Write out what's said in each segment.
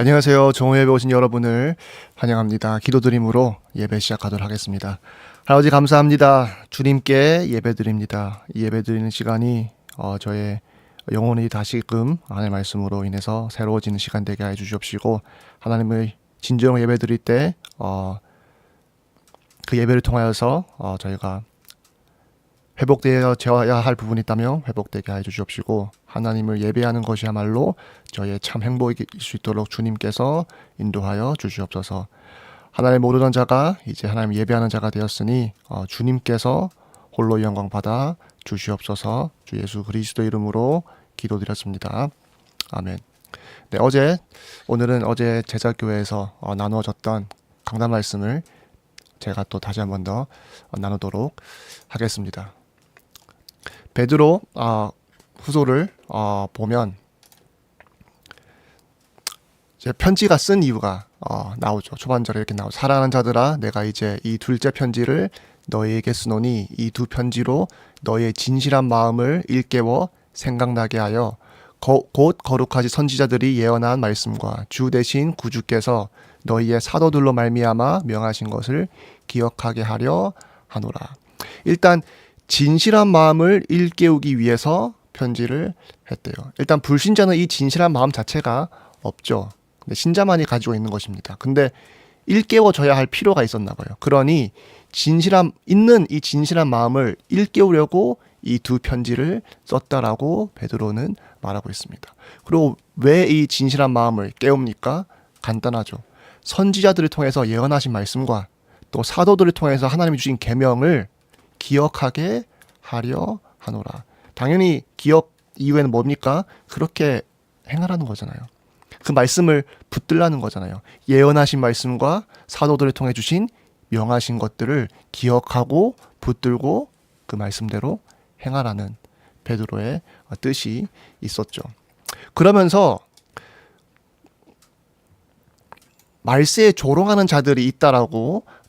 안녕하세요. 정오 예배 오신 여러분을 환영합니다. 기도드림으로 예배 시작하도록 하겠습니다. 할아버지 감사합니다. 주님께 예배 드립니다. 이 예배 드리는 시간이 어, 저의 영혼이 다시금 하나님의 말씀으로 인해서 새로워지는 시간 되게 해 주시옵시고 하나님의 진정 예배 드릴 때 어, 그 예배를 통하여서 어, 저희가 회복되어야 할 부분이 있다면 회복되게 해 주시옵시고 하나님을 예배하는 것이야말로 저의 참 행복일 수 있도록 주님께서 인도하여 주시옵소서. 하나님 모르던 자가 이제 하나님 예배하는 자가 되었으니 어, 주님께서 홀로 영광 받아 주시옵소서. 주 예수 그리스도 이름으로 기도드렸습니다. 아멘. 네, 어제 오늘은 어제 제자교회에서 어, 나누어졌던 강단 말씀을 제가 또 다시 한 번 더 나누도록 하겠습니다. 베드로 아, 후소를 어, 보면 제 편지가 쓴 이유가 어, 나오죠. 초반절에 이렇게 나오죠. 사랑하는 자들아, 내가 이제 이 둘째 편지를 너희에게 쓰노니 이 두 편지로 너희의 진실한 마음을 일깨워 생각나게 하여 거, 곧 거룩하지 선지자들이 예언한 말씀과 주 대신 구주께서 너희의 사도들로 말미암아 명하신 것을 기억하게 하려 하노라. 일단 진실한 마음을 일깨우기 위해서 편지를 했대요. 일단 불신자는 이 진실한 마음 자체가 없죠. 근데 신자만이 가지고 있는 것입니다. 근데 일깨워줘야 할 필요가 있었나 봐요. 그러니 진실함 있는 이 진실한 마음을 일깨우려고 이 두 편지를 썼다라고 베드로는 말하고 있습니다. 그리고 왜 이 진실한 마음을 깨웁니까? 간단하죠. 선지자들을 통해서 예언하신 말씀과 또 사도들을 통해서 하나님이 주신 계명을 기억하게 하려 하노라. 당연히 기억 이후에는 뭡니까? 그렇게 행하라는 거잖아요. 그 말씀을 붙들라는 거잖아요. 예언하신 말씀과 사도들을 통해 주신 명하신 것들을 기억하고 붙들고 그 말씀대로 행하라는 베드로의 뜻이 있었죠. 그러면서 말세에 조롱하는 자들이 있다라고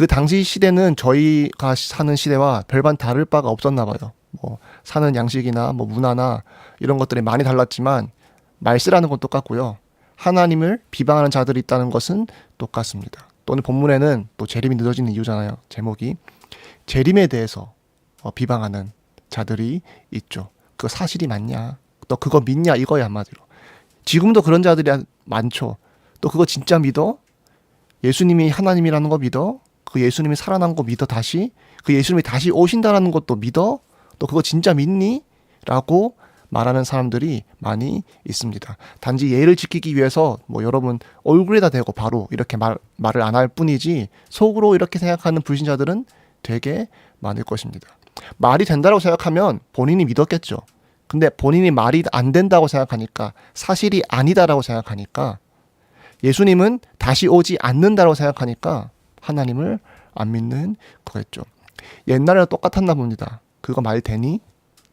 그 당시 시대는 저희가 사는 시대와 별반 다를 바가 없었나 봐요. 뭐 사는 양식이나 뭐 문화나 이런 것들이 많이 달랐지만 말세라는 건 똑같고요. 하나님을 비방하는 자들이 있다는 것은 똑같습니다. 또는 본문에는 또 재림이 늦어지는 이유잖아요. 제목이 재림에 대해서 어, 비방하는 자들이 있죠. 그 사실이 맞냐? 또 그거 믿냐? 이거야 한마디로. 지금도 그런 자들이 많죠. 또 그거 진짜 믿어? 예수님이 하나님이라는 거 믿어? 그 예수님이 살아난 거 믿어 다시? 그 예수님이 다시 오신다라는 것도 믿어? 또 그거 진짜 믿니? 라고 말하는 사람들이 많이 있습니다. 단지 예를 지키기 위해서 뭐 여러분 얼굴에다 대고 바로 이렇게 말, 말을 안 할 뿐이지 속으로 이렇게 생각하는 불신자들은 되게 많을 것입니다. 말이 된다고 생각하면 본인이 믿었겠죠. 근데 본인이 말이 안 된다고 생각하니까 사실이 아니다라고 생각하니까 예수님은 다시 오지 않는다고 생각하니까 하나님을 안 믿는 거겠죠. 옛날에는 똑같았나 봅니다. 그거 말 되니?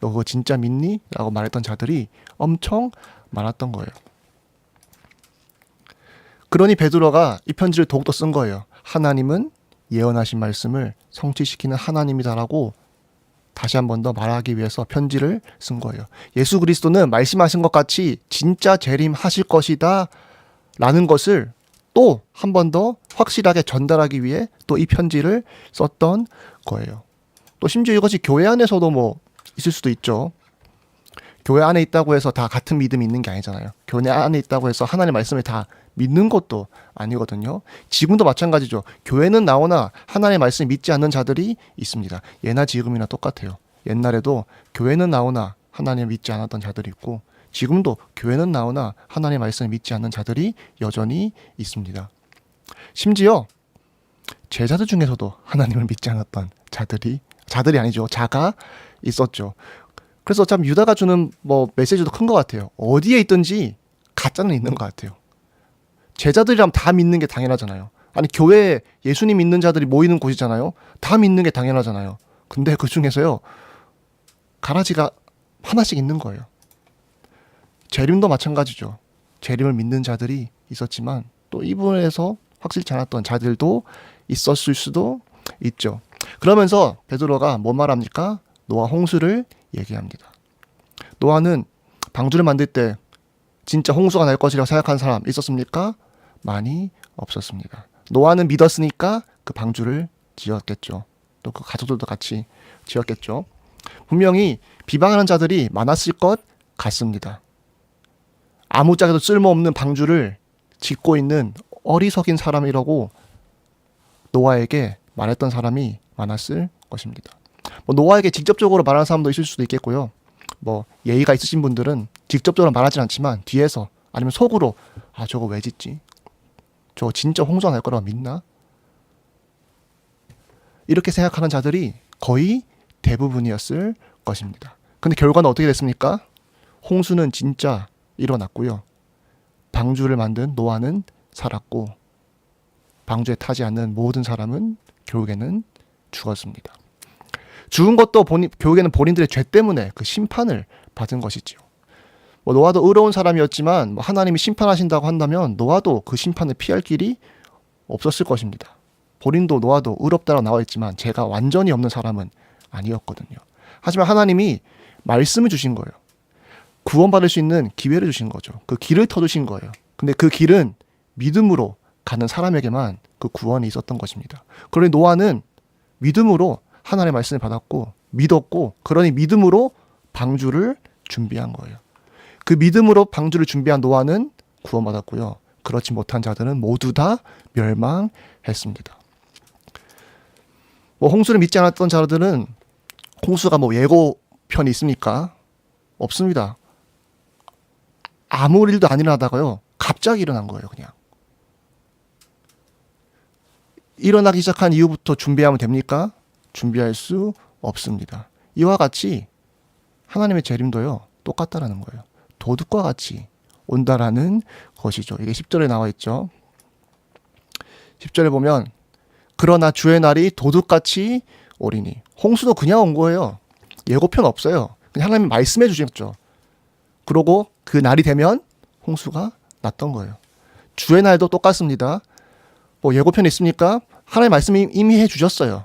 너 그거 진짜 믿니? 라고 말했던 자들이 엄청 많았던 거예요. 그러니 베드로가 이 편지를 더욱더 쓴 거예요. 하나님은 예언하신 말씀을 성취시키는 하나님이다라고 다시 한 번 더 말하기 위해서 편지를 쓴 거예요. 예수 그리스도는 말씀하신 것 같이 진짜 재림하실 것이다 라는 것을 또 한 번 더 확실하게 전달하기 위해 또 이 편지를 썼던 거예요. 또 심지어 이것이 교회 안에서도 뭐 있을 수도 있죠. 교회 안에 있다고 해서 다 같은 믿음이 있는 게 아니잖아요. 교회 안에 있다고 해서 하나님의 말씀을 다 믿는 것도 아니거든요. 지금도 마찬가지죠. 교회는 나오나 하나님의 말씀을 믿지 않는 자들이 있습니다. 예나 지금이나 똑같아요. 옛날에도 교회는 나오나 하나님을 믿지 않았던 자들이 있고 지금도 교회는 나오나 하나님의 말씀을 믿지 않는 자들이 여전히 있습니다. 심지어 제자들 중에서도 하나님을 믿지 않았던 자들이 자들이 아니죠. 자가 있었죠. 그래서 참 유다가 주는 뭐 메시지도 큰 것 같아요. 어디에 있든지 가짜는 있는 것 같아요. 제자들이라면 다 믿는 게 당연하잖아요. 아니 교회 예수님 믿는 자들이 모이는 곳이잖아요. 다 믿는 게 당연하잖아요. 근데 그 중에서요 가라지가 하나씩 있는 거예요. 재림도 마찬가지죠. 재림을 믿는 자들이 있었지만 또 이분에서 확실치 않았던 자들도 있었을 수도 있죠. 그러면서 베드로가 뭐 말합니까? 노아 홍수를 얘기합니다. 노아는 방주를 만들 때 진짜 홍수가 날 것이라고 생각한 사람 있었습니까? 많이 없었습니다. 노아는 믿었으니까 그 방주를 지었겠죠. 또 그 가족들도 같이 지었겠죠. 분명히 비방하는 자들이 많았을 것 같습니다. 아무짝에도 쓸모없는 방주를 짓고 있는 어리석인 사람이라고 노아에게 말했던 사람이 많았을 것입니다. 뭐 노아에게 직접적으로 말하는 사람도 있을 수도 있겠고요. 뭐 예의가 있으신 분들은 직접적으로 말하진 않지만 뒤에서 아니면 속으로 아 저거 왜 짓지? 저거 진짜 홍수가 날 거라고 믿나? 이렇게 생각하는 자들이 거의 대부분이었을 것입니다. 근데 결과는 어떻게 됐습니까? 홍수는 진짜 일어났고요. 방주를 만든 노아는 살았고 방주에 타지 않는 모든 사람은 결국에는 죽었습니다. 죽은 것도 본인, 결국에는 본인들의 죄 때문에 그 심판을 받은 것이지요. 뭐 노아도 의로운 사람이었지만 뭐 하나님이 심판하신다고 한다면 노아도 그 심판을 피할 길이 없었을 것입니다. 본인도 노아도 의롭다라고 나와 있지만 제가 완전히 없는 사람은 아니었거든요. 하지만 하나님이 말씀을 주신 거예요. 구원받을 수 있는 기회를 주신 거죠. 그 길을 터주신 거예요. 근데 그 길은 믿음으로 가는 사람에게만 그 구원이 있었던 것입니다. 그러니 노아는 믿음으로 하나님의 말씀을 받았고 믿었고 그러니 믿음으로 방주를 준비한 거예요. 그 믿음으로 방주를 준비한 노아는 구원받았고요. 그렇지 못한 자들은 모두 다 멸망했습니다. 뭐 홍수를 믿지 않았던 자들은 홍수가 뭐 예고편이 있습니까? 없습니다. 아무 일도 안 일어나다가요. 갑자기 일어난 거예요, 그냥. 일어나기 시작한 이후부터 준비하면 됩니까? 준비할 수 없습니다. 이와 같이 하나님의 재림도요, 똑같다라는 거예요. 도둑과 같이 온다라는 것이죠. 이게 10절에 나와 있죠. 10절에 보면, 그러나 주의 날이 도둑같이 오리니. 홍수도 그냥 온 거예요. 예고편 없어요. 그냥 하나님 말씀해 주셨죠. 그러고 그 날이 되면 홍수가 났던 거예요. 주의 날도 똑같습니다. 뭐 예고편 있습니까? 하나님 말씀이 이미 해 주셨어요.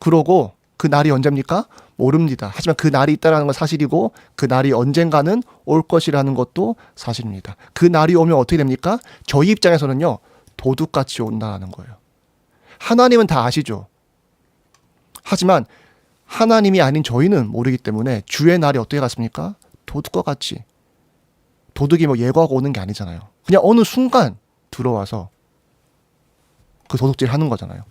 그러고 그 날이 언제입니까? 모릅니다. 하지만 그 날이 있다라는 건 사실이고 그 날이 언젠가는 올 것이라는 것도 사실입니다. 그 날이 오면 어떻게 됩니까? 저희 입장에서는요. 도둑같이 온다는 거예요. 하나님은 다 아시죠. 하지만 하나님이 아닌 저희는 모르기 때문에 주의 날이 어떻게 갔습니까? 도둑과 같이 도둑이 뭐 예고하고 오는 게 아니잖아요. 그냥 어느 순간 들어와서 그 도둑질 하는 거잖아요.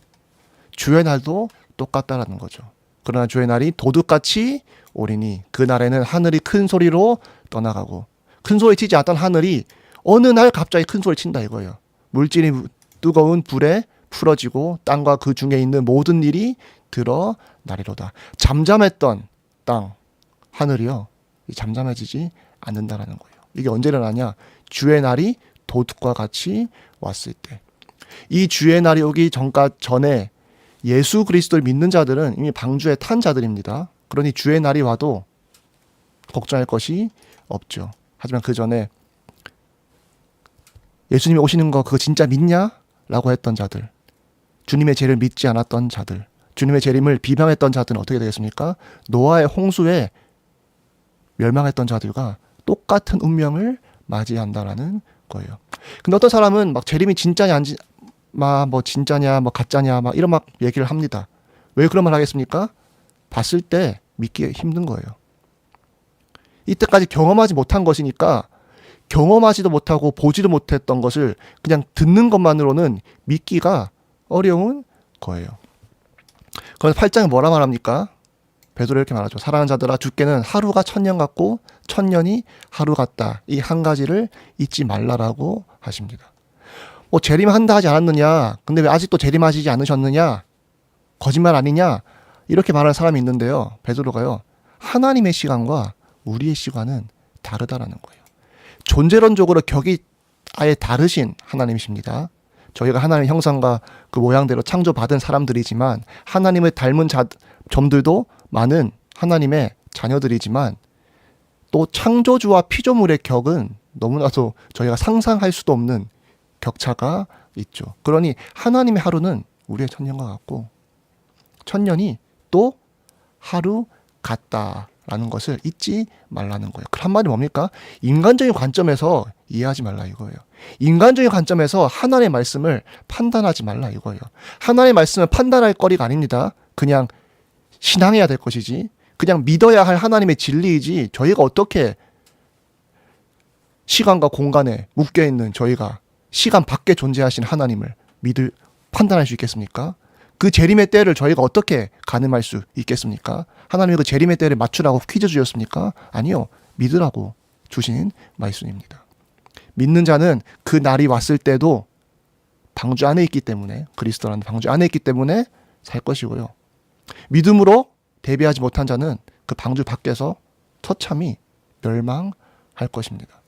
주의 날도 똑같다라는 거죠. 그러나 주의 날이 도둑같이 오리니 그 날에는 하늘이 큰 소리로 떠나가고 큰 소리 치지 않던 하늘이 어느 날 갑자기 큰 소리 친다 이거예요. 물질이 뜨거운 불에 풀어지고 땅과 그 중에 있는 모든 일이 드러나리로다. 잠잠했던 땅 하늘이요 잠잠해지지 않는다라는 거예요. 이게 언제 일어나냐? 주의 날이 도둑과 같이 왔을 때. 이 주의 날이 오기 전까 전에 예수 그리스도를 믿는 자들은 이미 방주에 탄 자들입니다. 그러니 주의 날이 와도 걱정할 것이 없죠. 하지만 그 전에 예수님이 오시는 거 그거 진짜 믿냐? 라고 했던 자들. 주님의 죄를 믿지 않았던 자들. 주님의 재림을 비방했던 자들은 어떻게 되겠습니까? 노아의 홍수에 멸망했던 자들과 똑같은 운명을 맞이한다라는 거예요. 근데 어떤 사람은 막 재림이 진짜냐 안 진, 막뭐 진짜냐 뭐 가짜냐 막 이런 막 얘기를 합니다. 왜 그런 말 하겠습니까? 봤을 때 믿기 힘든 거예요. 이때까지 경험하지 못한 것이니까 경험하지도 못하고 보지도 못했던 것을 그냥 듣는 것만으로는 믿기가 어려운 거예요. 그래서 8장에 뭐라 말합니까? 베드로 이렇게 말하죠. 사랑하는 자들아 주께는 하루가 천년 같고 천년이 하루 같다. 이 한 가지를 잊지 말라라고 하십니다. 뭐 재림한다 하지 않았느냐? 근데 왜 아직도 재림하시지 않으셨느냐? 거짓말 아니냐? 이렇게 말하는 사람이 있는데요. 베드로가요. 하나님의 시간과 우리의 시간은 다르다라는 거예요. 존재론적으로 격이 아예 다르신 하나님이십니다. 저희가 하나님의 형상과 그 모양대로 창조받은 사람들이지만 하나님을 닮은 자, 점들도 많은 하나님의 자녀들이지만 또 창조주와 피조물의 격은 너무나도 저희가 상상할 수도 없는 격차가 있죠. 그러니 하나님의 하루는 우리의 천년과 같고 천년이 또 하루 같다라는 것을 잊지 말라는 거예요. 그 한마디 뭡니까? 인간적인 관점에서 이해하지 말라 이거예요. 인간적인 관점에서 하나님의 말씀을 판단하지 말라 이거예요. 하나님의 말씀을 판단할 거리가 아닙니다. 그냥 신앙해야 될 것이지. 그냥 믿어야 할 하나님의 진리이지. 저희가 어떻게 시간과 공간에 묶여 있는 저희가 시간 밖에 존재하신 하나님을 믿을 판단할 수 있겠습니까? 그 재림의 때를 저희가 어떻게 가늠할 수 있겠습니까? 하나님이 그 재림의 때를 맞추라고 퀴즈 주셨습니까? 아니요. 믿으라고 주신 말씀입니다. 믿는 자는 그 날이 왔을 때도 방주 안에 있기 때문에 그리스도라는 방주 안에 있기 때문에 살 것이고요. 믿음으로 대비하지 못한 자는 그 방주 밖에서 처참히 멸망할 것입니다.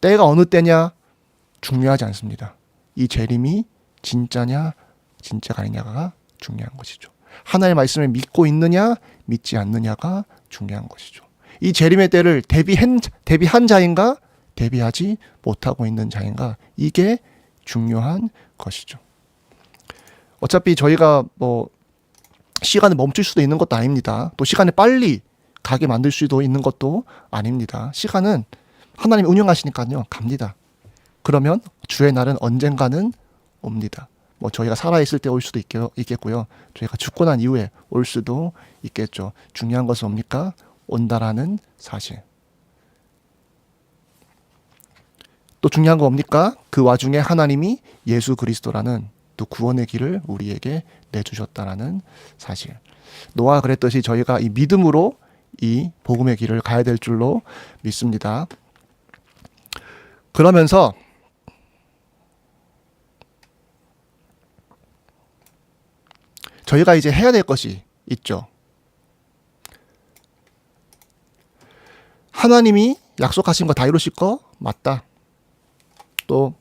때가 어느 때냐 중요하지 않습니다. 이 재림이 진짜냐 진짜가 아니냐가 중요한 것이죠. 하나님의 말씀을 믿고 있느냐 믿지 않느냐가 중요한 것이죠. 이 재림의 때를 대비한 대비한 자인가 대비하지 못하고 있는 자인가 이게 중요한 것이죠. 어차피 저희가 뭐 시간을 멈출 수도 있는 것도 아닙니다. 또 시간을 빨리 가게 만들 수도 있는 것도 아닙니다. 시간은 하나님이 운영하시니까요. 갑니다. 그러면 주의 날은 언젠가는 옵니다. 뭐 저희가 살아있을 때 올 수도 있겠고요 저희가 죽고 난 이후에 올 수도 있겠죠. 중요한 것은 뭡니까? 온다라는 사실. 또 중요한 거 뭡니까? 그 와중에 하나님이 예수 그리스도라는 또 구원의 길을 우리에게 내주셨다라는 사실. 노아가 그랬듯이 저희가 이 믿음으로 이 복음의 길을 가야 될 줄로 믿습니다. 그러면서 저희가 이제 해야 될 것이 있죠. 하나님이 약속하신 거 다 이루실 거 맞다. 또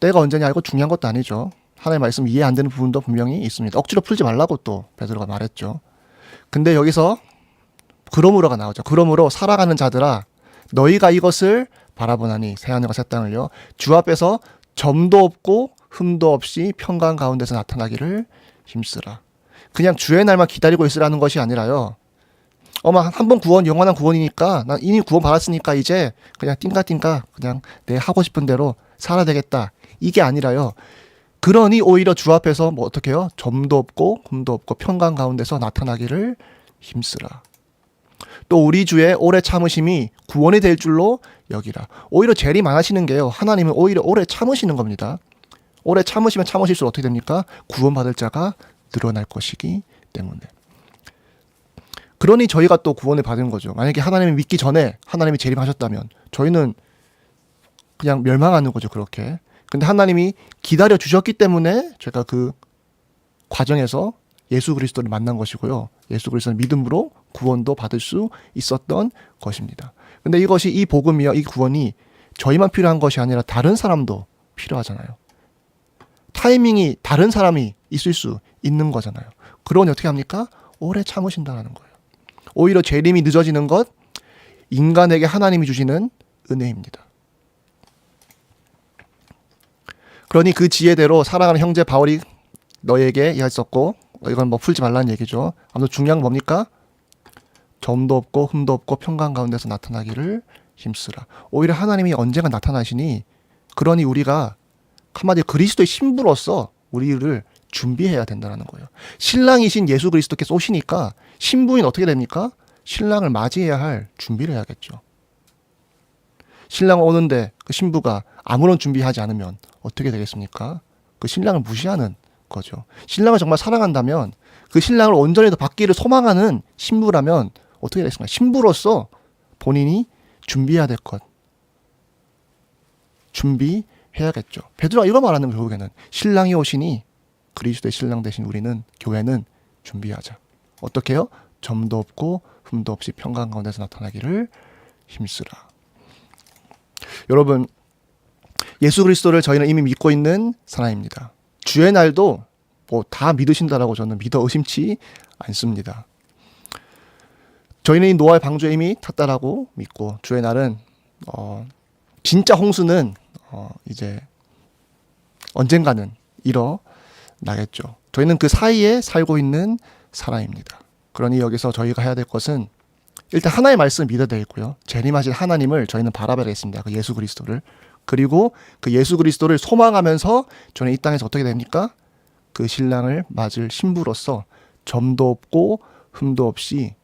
때가 언제냐 이거 중요한 것도 아니죠. 하나님의 말씀 이해 안 되는 부분도 분명히 있습니다. 억지로 풀지 말라고 또 베드로가 말했죠. 근데 여기서 그러므로가 나오죠. 그러므로 살아가는 자들아 너희가 이것을 바라보나니 새하늘과 새 땅을요 주 앞에서 점도 없고 흠도 없이 평강 가운데서 나타나기를 힘쓰라. 그냥 주의 날만 기다리고 있으라는 것이 아니라요. 어머 한번 구원 영원한 구원이니까 난 이미 구원 받았으니까 이제 그냥 띵가띵가 그냥 내 하고 싶은 대로 살아야 되겠다. 이게 아니라요. 그러니 오히려 주 앞에서 뭐 어떻게 해요? 점도 없고 흠도 없고 평강 가운데서 나타나기를 힘쓰라. 또 우리 주의 오래 참으심이 구원이 될 줄로 여기라. 오히려 재림 안 하시는 게요. 하나님은 오히려 오래 참으시는 겁니다. 오래 참으시면 참으실수록 어떻게 됩니까? 구원받을 자가 늘어날 것이기 때문에. 그러니 저희가 또 구원을 받은 거죠. 만약에 하나님을 믿기 전에 하나님이 재림하셨다면 저희는 그냥 멸망하는 거죠. 그렇게. 근데 하나님이 기다려 주셨기 때문에 제가 그 과정에서 예수 그리스도를 만난 것이고요. 예수 그리스도는 믿음으로 구원도 받을 수 있었던 것입니다. 근데 이것이 이 복음이요, 이 구원이 저희만 필요한 것이 아니라 다른 사람도 필요하잖아요. 타이밍이 다른 사람이 있을 수 있는 거잖아요. 그러니 어떻게 합니까? 오래 참으신다는 거예요. 오히려 재림이 늦어지는 것 인간에게 하나님이 주시는 은혜입니다. 그러니 그 지혜대로 살아가는 형제 바울이 너에게 이야기했었고 이건 뭐 풀지 말라는 얘기죠. 아무튼 중요한 건 뭡니까? 점도 없고 흠도 없고 평강 가운데서 나타나기를 힘쓰라. 오히려 하나님이 언젠가 나타나시니 그러니 우리가 한마디 그리스도의 신부로서 우리를 준비해야 된다는 거예요. 신랑이신 예수 그리스도께서 오시니까 신부인 어떻게 됩니까? 신랑을 맞이해야 할 준비를 해야겠죠. 신랑 오는데 그 신부가 아무런 준비하지 않으면 어떻게 되겠습니까? 그 신랑을 무시하는 거죠. 신랑을 정말 사랑한다면 그 신랑을 온전히 더 받기를 소망하는 신부라면 어떻게 되겠습니까? 신부로서 본인이 준비해야 될 것. 준비해야겠죠. 베드로가 이거 말하는 거 결국에는 신랑이 오시니 그리스도의 신랑 대신 우리는 교회는 준비하자. 어떻게 해요? 점도 없고 흠도 없이 평강 가운데서 나타나기를 힘쓰라. 여러분 예수 그리스도를 저희는 이미 믿고 있는 사람입니다. 주의 날도 뭐 다 믿으신다라고 저는 믿어 의심치 않습니다. 저희는 이 노아의 방주에 이미 탔다라고 믿고 주의 날은 어 진짜 홍수는 어 이제 언젠가는 일어나겠죠. 저희는 그 사이에 살고 있는 사람입니다. 그러니 여기서 저희가 해야 될 것은 일단 하나의 말씀 믿어야 되겠고요. 재림하신 하나님을 저희는 바라봐야겠습니다. 그 예수 그리스도를. 그리고 그 예수 그리스도를 소망하면서 저는 이 땅에서 어떻게 됩니까? 그 신랑을 맞을 신부로서 점도 없고 흠도 없이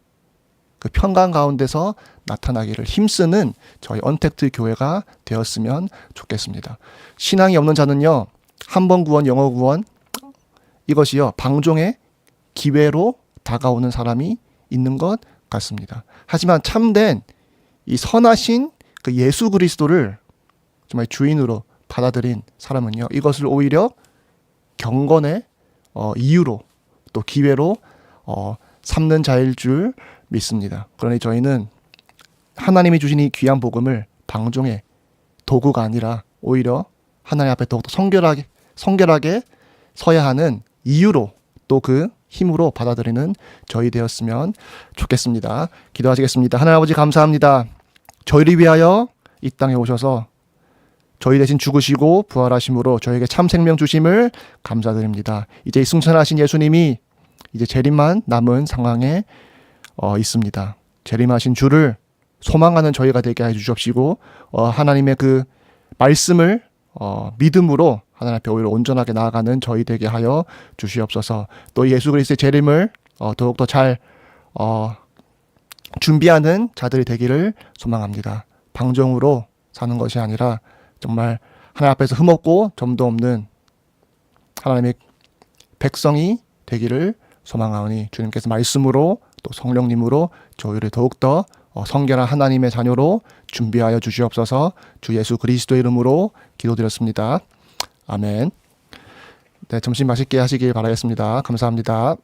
그 평강 가운데서 나타나기를 힘쓰는 저희 언택트 교회가 되었으면 좋겠습니다. 신앙이 없는 자는요, 한 번 구원, 영어 구원, 이것이요, 방종의 기회로 다가오는 사람이 있는 것 같습니다. 하지만 참된 이 선하신 그 예수 그리스도를 정말 주인으로 받아들인 사람은요, 이것을 오히려 경건의 어, 이유로 또 기회로 어, 삼는 자일 줄 믿습니다. 그러니 저희는 하나님이 주신 이 귀한 복음을 방종의 도구가 아니라 오히려 하나님 앞에 더욱더 성결하게 성결하게 서야 하는 이유로 또 그 힘으로 받아들이는 저희 되었으면 좋겠습니다. 기도하시겠습니다. 하나님 아버지 감사합니다. 저희를 위하여 이 땅에 오셔서 저희 대신 죽으시고 부활하심으로 저에게 참 생명 주심을 감사드립니다. 이제 이 승천하신 예수님이 이제 재림만 남은 상황에 어, 있습니다. 재림하신 주를 소망하는 저희가 되게 해 주십시고 어, 하나님의 그 말씀을 어, 믿음으로 하나님 앞에 오히려 온전하게 나아가는 저희 되게 하여 주시옵소서. 또 예수 그리스도의 재림을 어, 더욱더 잘 어, 준비하는 자들이 되기를 소망합니다. 방종으로 사는 것이 아니라 정말 하나님 앞에서 흠없고 점도 없는 하나님의 백성이 되기를 소망하오니 주님께서 말씀으로 또 성령님으로 저희를 더욱더 어, 성결한 하나님의 자녀로 준비하여 주시옵소서 주 예수 그리스도 이름으로 기도드렸습니다. 아멘. 네, 점심 맛있게 하시길 바라겠습니다. 감사합니다.